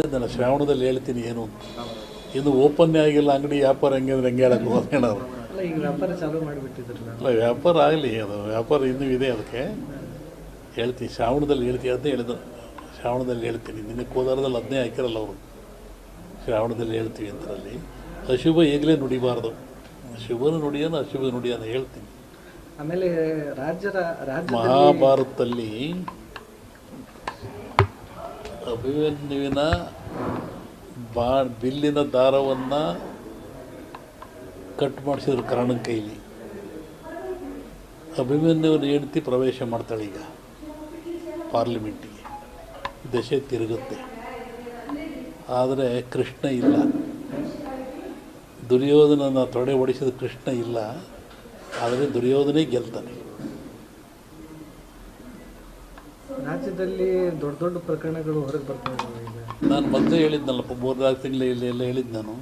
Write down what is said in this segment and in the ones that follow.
ಹೇಳಿದ್ದಲ್ಲ ಶ್ರಾವಣದಲ್ಲಿ ಹೇಳ್ತೀನಿ ಏನು ಅಂತ. ಇನ್ನು ಓಪನ್ನೇ ಆಗಿಲ್ಲ ಅಂಗಡಿ ವ್ಯಾಪಾರ ಹೆಂಗೆ ಅಂದ್ರೆ ಹೆಂಗೆ ಹೇಳಕ್ಕೆ ಹೋಗೋಣ ಅವ್ರು. ಅಲ್ಲ ವ್ಯಾಪಾರ ಚಾಲೂ ಮಾಡಿಬಿಟ್ಟಿದ್ರಲ್ಲ. ಅಲ್ಲ ವ್ಯಾಪಾರ ಆಗಲಿ ಅದು ವ್ಯಾಪಾರ ಇನ್ನೂ ಇದೆ ಅದಕ್ಕೆ. ಹೇಳ್ತೀನಿ ಶ್ರಾವಣದಲ್ಲಿ ಹೇಳ್ತೀನಿ ಅಂತ ಹೇಳಿದ್ರು ಶ್ರಾವಣದಲ್ಲಿ ಹೇಳ್ತೀನಿ ನಿನ್ನೆ ಕೋಲಾರದಲ್ಲಿ ಅದನ್ನೇ ಹಾಕಿರಲ್ಲ ಅವರು. ಶ್ರಾವಣದಲ್ಲಿ ಹೇಳ್ತೀವಿ ಅಂತರಲ್ಲಿ ಅಶುಭ ಈಗಲೇ ನುಡಿಬಾರ್ದು. ಶುಭನ ನುಡಿಯೋನು ಅಶುಭ ನುಡಿಯೋನು ಹೇಳ್ತೀನಿ. ಆಮೇಲೆ ರಾಜ್ಯದ ಮಹಾಭಾರತದಲ್ಲಿ ಅಭಿಮನ್ಯುವಿನ ಬಾ, ಬಿಲ್ಲಿನ ದಾರವನ್ನು ಕಟ್ ಮಾಡಿಸಿದ್ರು ಕರ್ಣನ ಕೈಲಿ. ಅಭಿಮನ್ಯುವಿನ ಹೆಂಡತಿ ಪ್ರವೇಶ ಮಾಡ್ತಾಳೆ ಈಗ, ಪಾರ್ಲಿಮೆಂಟಿಗೆ. ದಶೆ ತಿರುಗುತ್ತೆ. ಆದರೆ ಕೃಷ್ಣ ಇಲ್ಲ. ದುರ್ಯೋಧನನ ತೊಡೆ ಹೊಡಿಸಿದ ಕೃಷ್ಣ ಇಲ್ಲ. ಆದರೆ ದುರ್ಯೋಧನೇ ಗೆಲ್ತಾನೆ. ರಾಜ್ಯದಲ್ಲಿ ದೊಡ್ಡ ದೊಡ್ಡ ಪ್ರಕರಣಗಳು ಹೊರಗೆ ಬರ್ತಾ ಇದ್ದಾವೆ ನಾನು ಮೊದಲೇ ಹೇಳಿದ್ನಲ್ಲಪ್ಪ ಮೂರ್ನಾಲ್ಕು ತಿಂಗಳ ಇಲ್ಲಿ ಎಲ್ಲ ಹೇಳಿದ್ದು ನಾನು.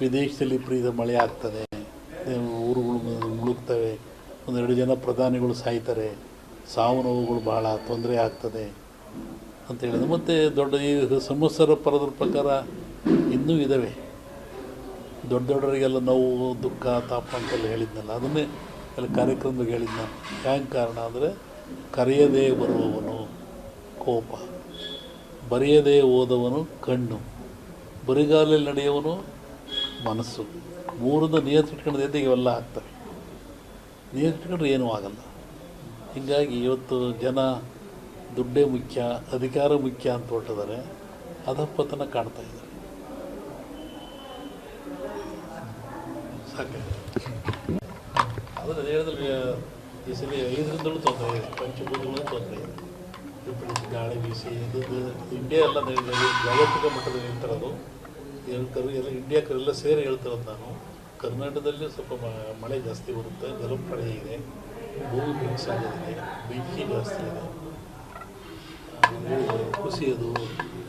ವಿದೇಶದಲ್ಲಿ ಪ್ರೀತ ಮಳೆ ಆಗ್ತದೆ ಊರುಗಳು ಮುಳುಗ್ತವೆ ಒಂದೆರಡು ಜನ ಪ್ರಧಾನಿಗಳು ಸಾಯ್ತಾರೆ ಸಾವು ನೋವುಗಳು ಭಾಳ ತೊಂದರೆ ಆಗ್ತದೆ ಅಂತ ಹೇಳಿದ್ರು. ಮತ್ತು ದೊಡ್ಡ ಈ ಸಂವತ್ಸರ ಪರದ ಪ್ರಕಾರ ಇನ್ನೂ ಇದ್ದಾವೆ ದೊಡ್ಡ ದೊಡ್ಡವರಿಗೆಲ್ಲ ನೋವು ದುಃಖ ತಾಪ ಅಂತೆಲ್ಲ ಹೇಳಿದ್ನಲ್ಲ ಅದನ್ನೇ ಎಲ್ಲ ಕಾರ್ಯಕ್ರಮದಾಗ ಹೇಳಿದ್ದು ನಾನು. ಹ್ಯಾಂಗೆ ಕಾರಣ ಅಂದರೆ ಕರೆಯದೇ ಬರುವವನು ಕೋಪ, ಬರೆಯದೇ ಓದವನು ಕಣ್ಣು, ಬರಿಗಾಲಲ್ಲಿ ನಡೆಯುವನು ಮನಸ್ಸು. ಮೂರನ್ನ ನಿಯಂತ್ರಿಟ್ಕೊಂಡ್ರೆ ಇವೆಲ್ಲ ಆಗ್ತವೆ. ನಿಯಂತ್ರಿಟ್ಕೊಂಡ್ರೆ ಏನೂ ಆಗಲ್ಲ. ಹೀಗಾಗಿ ಇವತ್ತು ಜನ ದುಡ್ಡೇ ಮುಖ್ಯ, ಅಧಿಕಾರ ಮುಖ್ಯ ಅಂತ ಹೊರಟಿದ್ದಾರೆ. ಅಧಪತನ ಕಾಣ್ತಾ ಇದ್ದಾರೆ. ಸಾಕೆ. ಆದರೆ ಹೇಳಿದ್ರೆ ಈ ಸಲ ತೊಂದರೆ ಇದೆ. ಪಂಚಭೂತಗಳು ತೊಂದರೆ ಇದೆ. ಗಾಳಿ ಬೀಸಿ ಇದು ಇಂಡಿಯಾ ಎಲ್ಲ ಜಾಗತಿಕ ಮಟ್ಟದಲ್ಲಿ ಹೇಳ್ತಿರೋದು. ಹೇಳ್ತಾರೆ, ಎಲ್ಲ ಇಂಡಿಯಾಕರೆಲ್ಲ ಸೇರಿ ಹೇಳ್ತಿರೋದು ನಾನು. ಕರ್ನಾಟಕದಲ್ಲಿ ಸ್ವಲ್ಪ ಮಳೆ ಜಾಸ್ತಿ ಬರುತ್ತೆ ಜಲಪ್ರಳಯ ಇದೆ, ಭೂಮಿ ಮಿಕ್ಸ್ ಆಗಿದೆ ಬೆಂಕಿ ಜಾಸ್ತಿ ಇದೆ. ಕುಸಿಯೋದು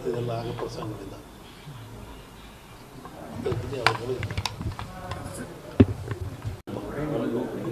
ಇದೆಲ್ಲ ಆಗ ಪ್ರಸಂಗಗಳಿಲ್ಲ. ಅದಕ್ಕೆ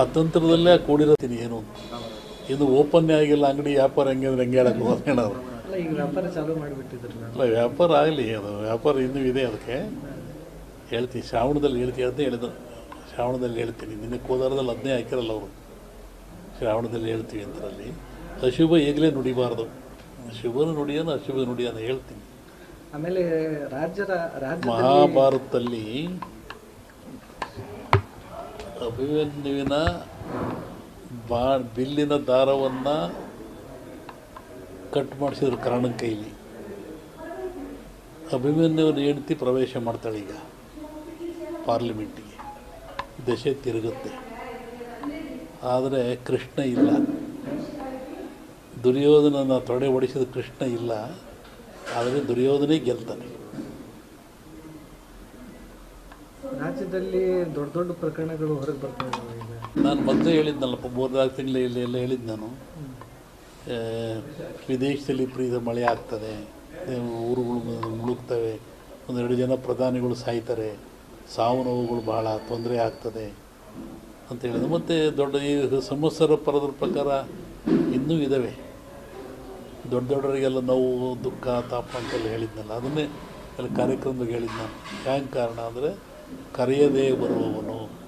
ಅತಂತ್ರದಲ್ಲೇ ಕೂಡಿರತ್ತೀನಿ ಏನು ಇದು ಓಪನ್ನೇ ಆಗಿಲ್ಲ ಅಂಗಡಿ ವ್ಯಾಪಾರ ಹೆಂಗೆ ಅಂದ್ರೆ ಹೆಂಗೆ ಹೇಳಕ್ಕೆ ಹೋಗೋಣ ಅವ್ರು ಅಲ್ಲ ವ್ಯಾಪಾರ ಆಗಲಿ ಅದು ವ್ಯಾಪಾರ ಇನ್ನೂ ಇದೆ ಅದಕ್ಕೆ. ಹೇಳ್ತೀನಿ ಶ್ರಾವಣದಲ್ಲಿ ಹೇಳ್ತೀನಿ ಅಂತ ಹೇಳಿದ್ರು ಶ್ರಾವಣದಲ್ಲಿ ಹೇಳ್ತೀನಿ. ನಿನ್ನೆ ಕೋಲಾರದಲ್ಲಿ ಅದನ್ನೇ ಹಾಕಿರಲ್ಲ ಅವರು. ಶ್ರಾವಣದಲ್ಲಿ ಹೇಳ್ತೀವಿ ಅಂತರಲ್ಲಿ. ಅಶುಭ ಈಗಲೇ ನುಡಿಬಾರ್ದು. ಶುಭನ ನುಡಿಯೋನು ಅಶುಭ ನುಡಿಯನ ಹೇಳ್ತೀನಿ. ಆಮೇಲೆ ರಾಜ್ಯದ ಮಹಾಭಾರತದಲ್ಲಿ ಅಭಿಮನ್ಯುವಿನ ಬಾ ಬಿಲ್ಲಿನ ದಾರವನ್ನು ಕಟ್ ಮಾಡಿಸಿದ್ರು ಕರ್ಣನ ಕೈಲಿ. ಅಭಿಮನ್ಯುವಿನ ಹೆಂಡತಿ ಪ್ರವೇಶ ಮಾಡ್ತಾಳೆ ಈಗ ಪಾರ್ಲಿಮೆಂಟಿಗೆ. ದಶೆ ತಿರುಗುತ್ತೆ. ಆದರೆ ಕೃಷ್ಣ ಇಲ್ಲ. ದುರ್ಯೋಧನನ ತೊಡೆ ಹೊಡಿಸಿದ ಕೃಷ್ಣ ಇಲ್ಲ. ಆದರೆ ದುರ್ಯೋಧನೇ ಗೆಲ್ತಾನೆ. ರಾಜ್ಯದಲ್ಲಿ ದೊಡ್ಡ ದೊಡ್ಡ ಪ್ರಕರಣಗಳು ಹೊರಗೆ ಬರ್ತಾ ನಾನು ಮೊದಲು ಹೇಳಿದ್ನಲ್ಲಪ್ಪ ಮೂರ್ನಾಲ್ಕು ತಿಂಗಳು ಇಲ್ಲಿ ಎಲ್ಲ ಹೇಳಿದ್ದು ನಾನು. ವಿದೇಶದಲ್ಲಿ ಪ್ರೀತ ಮಳೆ ಆಗ್ತದೆ ಊರುಗಳು ಮುಳುಗ್ತವೆ, ಒಂದೆರಡು ಜನ ಪ್ರಧಾನಿಗಳು ಸಾಯ್ತಾರೆ, ಸಾವು ನೋವುಗಳು ಬಹಳ ತೊಂದರೆ ಆಗ್ತದೆ ಅಂತ ಹೇಳಿದ್ರು. ಮತ್ತು ದೊಡ್ಡ ಈ ಸಮಸ್ಯರ ಪರದ್ರ ಪ್ರಕಾರ ಇನ್ನೂ ಇದ್ದಾವೆ ದೊಡ್ಡ ದೊಡ್ಡವರಿಗೆಲ್ಲ ನೋವು, ದುಃಖ ತಾಪ ಅಂತೆಲ್ಲ ಹೇಳಿದ್ನಲ್ಲ, ಅದನ್ನೇ ಅಲ್ಲಿ ಕಾರ್ಯಕ್ರಮದಾಗ ಹೇಳಿದ್ದು ನಾನು. ಹ್ಯಾಂಗೆ ಕಾರಣ ಅಂದರೆ ಕರೆಯದೇ ಬರುವವನು.